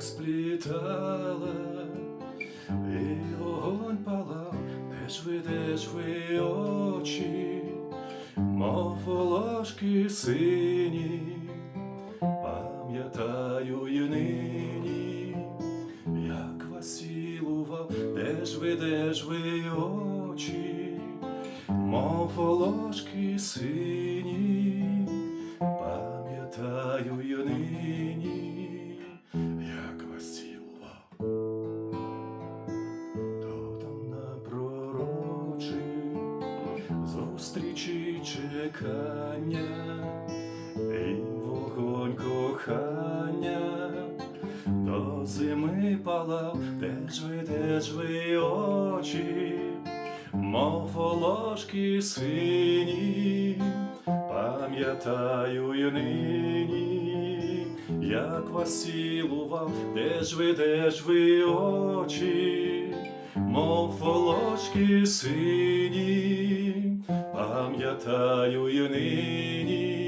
Вінок сплітала, і вогонь палав, де ж ви, ви очі, мов волошки сині, пам'ятаю й нині, як вас цілував, де ж ви очі, мов волошки сині, пам'ятаю й нині, чекання і вогонь кохання. До зими палав, де ж ви, ж ви очі, мов волошки сині, пам'ятаю й нині, як вас цілував, де ж ви, де ж ви очі, мов волошки сині, пам'ятаю нині.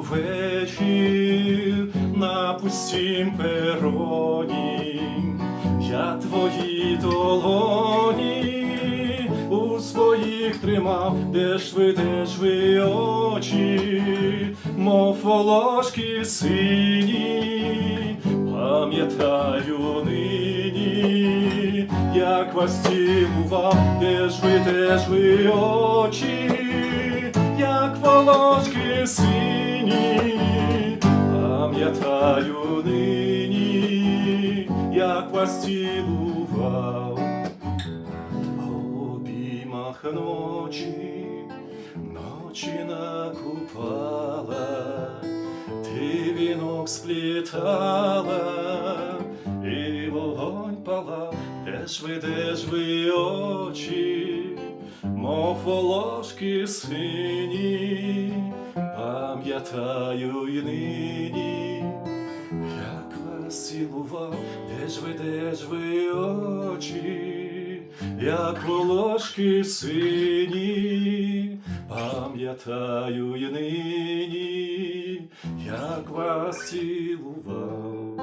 Вечір на пустім пероні, я твої долоні у своїх тримав, де ж ви, де ж ви очі, мов волошки сині, пам'ятаю нині, як вас цілував, де ж ви, де ж ви очі як волошки сині, пам'ятаю нині, як вас цілував. Обіймах ночі, ночі накупала, ти вінок сплітала, і вогонь палав, де ж ви, де ж ви очі, мов волошки сині, пам'ятаю й нині, як вас цілував, де ж ви, де ж ви очі, як волошки сині, пам'ятаю й нині, як вас цілував.